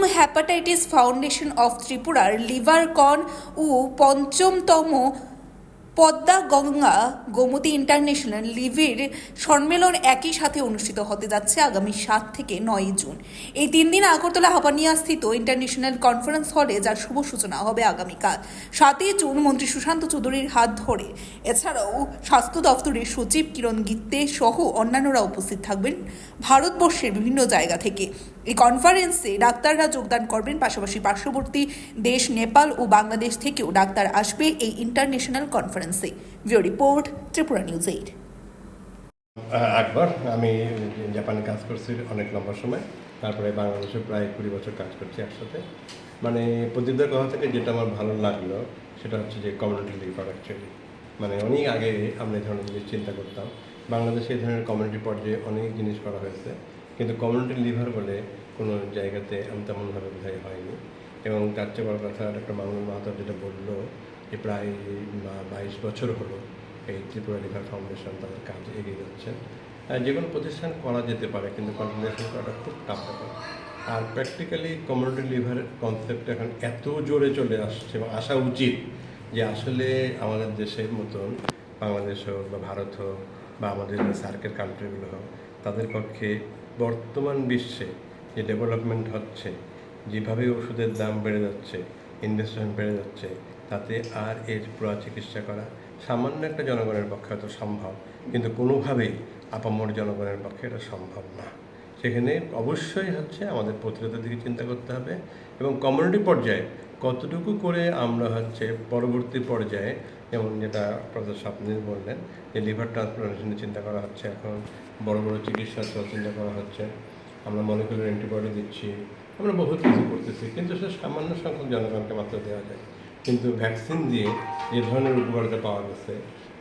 প্রথম hepatitis foundation of ত্রিপুরার লিভারকন ও পঞ্চমতম পদ্মা গঙ্গা গোমতী ইন্টারন্যাশনাল লিভের সম্মেলন একই সাথে অনুষ্ঠিত হতে যাচ্ছে আগামী সাত থেকে নয় জুন। এই তিন দিন আগরতলা হাপানিয়া স্থিত ইন্টারন্যাশনাল কনফারেন্স হলে যার শুভ সূচনা হবে আগামীকাল, সাতই জুন মন্ত্রী সুশান্ত চৌধুরীর হাত ধরে। এছাড়াও স্বাস্থ্য দপ্তরের সচিব কিরণ গিত্তে সহ অন্যান্যরা উপস্থিত থাকবেন ভারতবর্ষের বিভিন্ন জায়গা থেকে। এই কনফারেন্সে ডাক্তাররা যোগদান করবেন, পাশাপাশি পার্শ্ববর্তী দেশ নেপাল ও বাংলাদেশ থেকেও ডাক্তার আসবে এই ইন্টারন্যাশনাল কনফারেন্সে। VO report Tripura news eight আমি জাপানে কাজ করছি অনেক লম্বা সময়। তারপরে বাংলাদেশে প্রায় কুড়ি বছর কাজ করছি একসাথে। মানে প্রদীপদের কথা থেকে যেটা আমার ভালো লাগল, সেটা হচ্ছে যে কমিউনিটি লিভার অ্যাকচুয়ালি মানে অনেক আগে আমরা এই ধরনের জিনিস চিন্তা করতাম। বাংলাদেশে এই ধরনের কমিউনিটি পর্যায়ে অনেক জিনিস করা হয়েছে। কিন্তু কমিউনিটি লিভার বলে কোনো জায়গাতে আমি তেমনভাবে বোধহয় হয়নি। এবং তার চেয়ে বড় কথা একটা মামুন মাহাতো যেটা বলল যে প্রায় বাইশ বছর হলো এই ত্রিপুরা লিভার ফাউন্ডেশন তাদের কাজ এগিয়ে যাচ্ছে। যে কোনো প্রতিষ্ঠান করা যেতে পারে, কিন্তু কন্টিনিউশন করাটা খুব টাফ ব্যাপার। আর প্র্যাকটিক্যালি কমিউনিটি লিভার কনসেপ্ট এখন এত জোরে চলে আসছে এবং আসা উচিত যে আসলে আমাদের দেশের মতন বাংলাদেশ হোক বা ভারত হোক বা আমাদের সার্কের কান্ট্রিগুলো হোক, তাদের পক্ষে বর্তমান বিশ্বে যে ডেভেলপমেন্ট হচ্ছে, যেভাবে ওষুধের দাম বেড়ে যাচ্ছে ইনভেস্টমেন্ট বেড়ে যাচ্ছে তাতে আর এর পুরো চিকিৎসা করা সামান্য একটা জনগণের পক্ষে হয়তো সম্ভব, কিন্তু কোনোভাবেই আপামর জনগণের পক্ষে এটা সম্ভব না। সেখানে অবশ্যই হচ্ছে আমাদের প্রতিরোধের দিকে চিন্তা করতে হবে এবং কমিউনিটি পর্যায়ে কতটুকু করে আমরা হচ্ছে পরবর্তী পর্যায়ে যেমন যেটা প্রফেসর স্বপ্নীল বললেন যে লিভার ট্রান্সপ্লান্টেশনের চিন্তা করা হচ্ছে, এখন বড় বড় চিকিৎসা চিন্তা করা হচ্ছে, আমরা মলিকুলার অ্যান্টিবডি দিচ্ছি, আমরা বহুত কিছু করতেছি, কিন্তু সে সামান্য সংখ্যক জনগণকে মাত্র দেওয়া যায়। কিন্তু ভ্যাকসিন দিয়ে যে ধরনের উপকারিতা পাওয়া গেছে,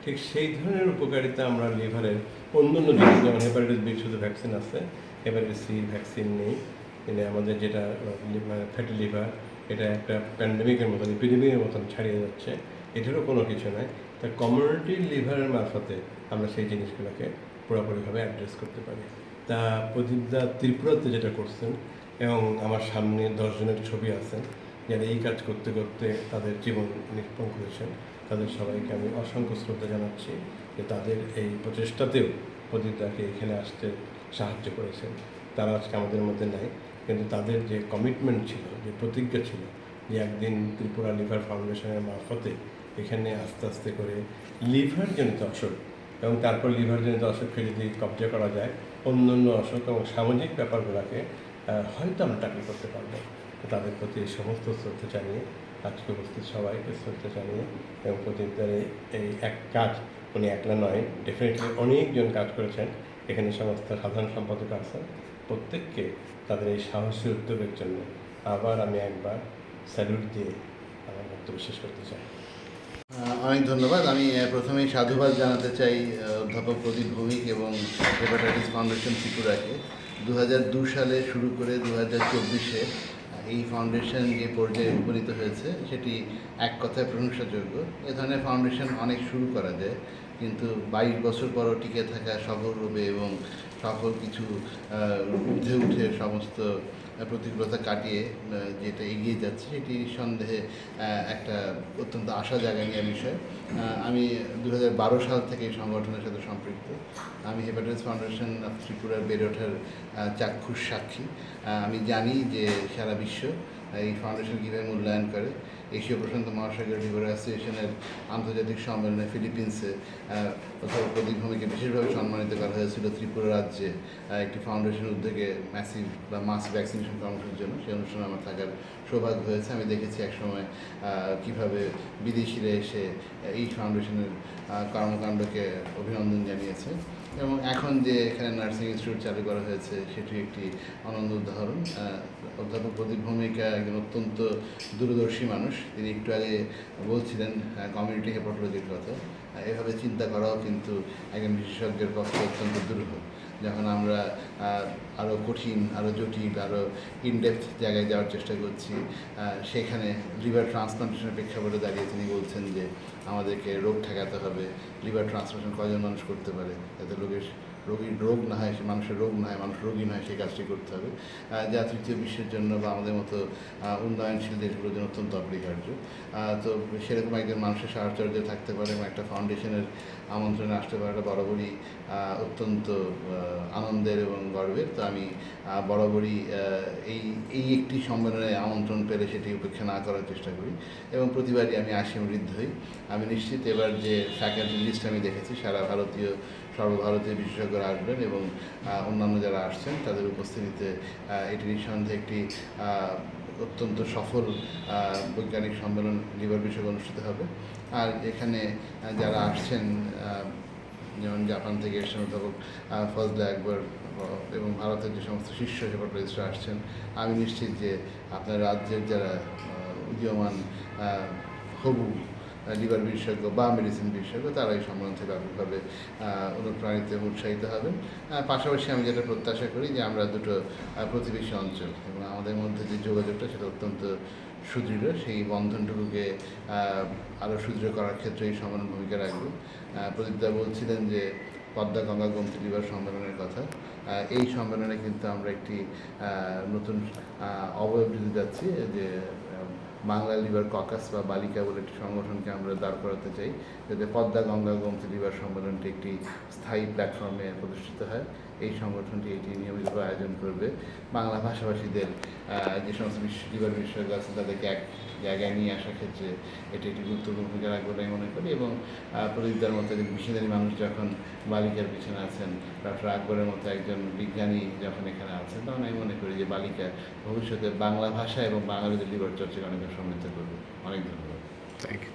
ঠিক সেই ধরনের উপকারিতা আমরা লিভারের অন্য অন্য জিনিস যেমন হেপাটাইটিস বি শুধু ভ্যাকসিন আছে, হেপাটাইটিস সি ভ্যাকসিন নেই কিন্তু আমাদের যেটা মানে ফ্যাটি লিভার, এটা একটা প্যান্ডেমিকের মতন, এপিডেমিকের মতন ছাড়িয়ে যাচ্ছে, এটারও কোনো কিছু নয়। তা কমিউনিটি লিভারের মারফতে আমরা সেই জিনিসগুলোকে পুরোপুরিভাবে অ্যাড্রেস করতে পারি। তা প্রদীপদা ত্রিপুরাতে যেটা করছেন, এবং আমার সামনে দশজনের ছবি আছে যারা এই কাজ করতে করতে তাদের জীবন নিষ্পণ করেছেন। তাদের সবাইকে আমি অসংখ্য শ্রদ্ধা জানাচ্ছি যে তাদের এই প্রচেষ্টাতেও প্রদীপদাকে এখানে আসতে সাহায্য করেছেন। তারা আজকে আমাদের মধ্যে নাই, কিন্তু তাদের যে কমিটমেন্ট ছিল, যে প্রতিজ্ঞা ছিল, যে একদিন ত্রিপুরা লিভার ফাউন্ডেশনের মারফতে এখানে আস্তে আস্তে করে লিভার জনিত অসুখ এবং তারপর লিভার জনিত অসুখকে যদি কবজা করা যায় অন্য অন্য অসুখ এবং সামাজিক ব্যাপারগুলোকে হয়তো আমরা চাকরি করতে পারব। তাদের প্রতি সমস্ত শ্রদ্ধা জানিয়ে, আজকে উপস্থিত সবাইকে শ্রদ্ধা জানিয়ে এবং প্রদীপদের এই- এক কাজ, উনি একলা নয় ডেফিনেটলি অনেকজন কাজ করেছেন। এখানে সমস্ত সাধারণ সম্পাদক আছেন। প্রত্যেককে তাদের এই সাহসী উদ্যোগের জন্য আবার আমি একবার স্যালুট দিয়ে আমার বক্তব্য শেষ করতে চাই। অনেক ধন্যবাদ। আমি প্রথমেই সাধুবাদ জানাতে চাই অধ্যাপক প্রদীপ ভৌমিক এবং হেপাটাইটিস ফাউন্ডেশন ত্রিপুরাকে। দু সালে শুরু করে দু চব্বিশে এই ফাউন্ডেশন যে পর্যায়ে উপনীত হয়েছে, সেটি এক কথায় প্রশংসাযোগ্য। এ ধরনের ফাউন্ডেশন অনেক শুরু করা যায়, কিন্তু বাইশ বছর পরও টিকে থাকা সফল রূপে এবং সফল কিছু উঠে উঠে সমস্ত প্রতিকূলতা কাটিয়ে যেটা এগিয়ে যাচ্ছে, সেটি সন্দেহে একটা অত্যন্ত আশা জাগানিয়া বিষয়। আমি দু হাজার বারো সাল থেকে এই সংগঠনের সাথে সম্পৃক্ত। আমি হেপাটাইটিস ফাউন্ডেশন অফ ত্রিপুরার বেড়ে ওঠার চাক্ষুষ সাক্ষী। আমি জানি যে সারা বিশ্ব এই ফাউন্ডেশন কীভাবে মূল্যায়ন করে? এশীয় প্রশান্ত মহাসাগর লিভার অ্যাসোসিয়েশনের আন্তর্জাতিক সম্মেলনে ফিলিপিন্সে অথবা প্রদীপ ভূমিকে বিশেষভাবে সম্মানিত করা হয়েছিল ত্রিপুরা রাজ্যে একটি ফাউন্ডেশন উদ্যোগে ম্যাসিভ বা মাস ভ্যাকসিনেশন কর্মসূচির জন্য। সেই অনুষ্ঠানে আমার থাকার সৌভাগ্য হয়েছে। আমি দেখেছি একসময় কীভাবে বিদেশিরা এসে এই ফাউন্ডেশনের কর্মকাণ্ডকে অভিনন্দন জানিয়েছে। এবং এখন যে এখানে নার্সিং ইনস্টিটিউট চালু করা হয়েছে, সেটি একটি অনন্য উদাহরণ। অধ্যাপক প্রদীপ ভূমিকা একজন অত্যন্ত দূরদর্শী মানুষ। তিনি একটু আগে বলছিলেন কমিউনিটি হেপাটোলজির কথা। এভাবে চিন্তা করাও কিন্তু একজন বিশেষজ্ঞের পক্ষে অত্যন্ত দুরূহ যখন আমরা আরও কঠিন আরও জটিল আরও ইনডেপথ জায়গায় যাওয়ার চেষ্টা করছি সেখানে লিভার ট্রান্সপ্লান্টেশনের প্রেক্ষাপটে দাঁড়িয়ে তিনি বলছেন যে, আমাদেরকে রোগ ঠেকাতে হবে। লিভার ট্রান্সপ্লান্টেশন কজন মানুষ করতে পারে? যাতে লোকের রোগীর রোগ না হয়, সে মানুষের রোগ না হয়, মানুষ রোগী নয় সেই কাজটি করতে হবে। যা তৃতীয় বিশ্বের জন্য বা আমাদের মতো উন্নয়নশীল দেশগুলোর জন্য অত্যন্ত অপরিহার্য। তো সেরকম একজন মানুষের সাহচর্য থাকতে পারে এবং একটা ফাউন্ডেশনের আমন্ত্রণে আসতে পারাটা বরাবরই অত্যন্ত আনন্দের এবং গর্বের। তো আমি বরাবরই এই এই একটি সম্মেলনে আমন্ত্রণ পেলে সেটি উপেক্ষা না করার চেষ্টা করি এবং প্রতিবারই আমি আসি হই। আমি নিশ্চিত এবার যে ফ্যাকাল্টি লিস্ট আমি দেখেছি, সারা ভারতীয় সর্বভারতীয় বিশেষজ্ঞরা আসবেন এবং অন্যান্য যারা আসছেন তাদের উপস্থিতিতে এটি নিঃসন্দেহে একটি অত্যন্ত সফল বৈজ্ঞানিক সম্মেলন লিভার বিষয়ক অনুষ্ঠিত হবে। আর এখানে যারা আসছেন যেমন জাপান থেকে এসেছেন অধ্যাপক ফজলে একবার এবং ভারতের যে সমস্ত শীর্ষ হেপাটাইটিসরা আসছেন, আমি নিশ্চিত যে আপনার রাজ্যের যারা উদীয়মান হবু লিভার বিশেষজ্ঞ বা মেডিসিন বিশেষজ্ঞ তারা এই সম্মেলন থেকে ব্যাপকভাবে অনুপ্রাণিত এবং উৎসাহিত হবেন। পাশাপাশি আমি যেটা প্রত্যাশা করি যে আমরা দুটো প্রতিবেশী অঞ্চল এবং আমাদের মধ্যে যে যোগাযোগটা সেটা অত্যন্ত সুদৃঢ়, সেই বন্ধনটুকুকে আরও সুদৃঢ় করার ক্ষেত্রে এই সম্মেলন ভূমিকা রাখবে। প্রদীপদা বলছিলেন যে পদ্মা, গঙ্গা, গোমতী লিভার সম্মেলনের কথা। এই সম্মেলনে কিন্তু আমরা একটি নতুন অবয়ব দিতে যাচ্ছি, যে বাংলা লিভার ককাস বা বালিকা বলে একটি সংগঠনকে আমরা দাঁড় করাতে চাই, যাতে পদ্মা গঙ্গা গোমতী লিভার সম্মেলনটি একটি স্থায়ী প্ল্যাটফর্মে প্রতিষ্ঠিত হয়। এই সংগঠনটি এটি নিয়মিতভাবে আয়োজন করবে। বাংলা ভাষাভাষীদের যে সমস্ত বিশ্ব লিভার বিশেষজ্ঞ আছে, তাদেরকে এক জায়গায় নিয়ে আসার ক্ষেত্রে এটি একটি গুরুত্বপূর্ণ ভূমিকা রাখবে বলে আমি মনে করি এবং প্রদীপদার মতো একজন মিশনারি মানুষ যখন বালিকার পিছনে আছেন ডক্টর আকবরের মতো একজন বিজ্ঞানী যখন এখানে আছেন, তখন আমি মনে করি যে বালিকা ভবিষ্যতে বাংলা ভাষা এবং বাঙালিদের লিবার চর্চাকে অনেক সমৃদ্ধ করবে। অনেক ধন্যবাদ। Thank you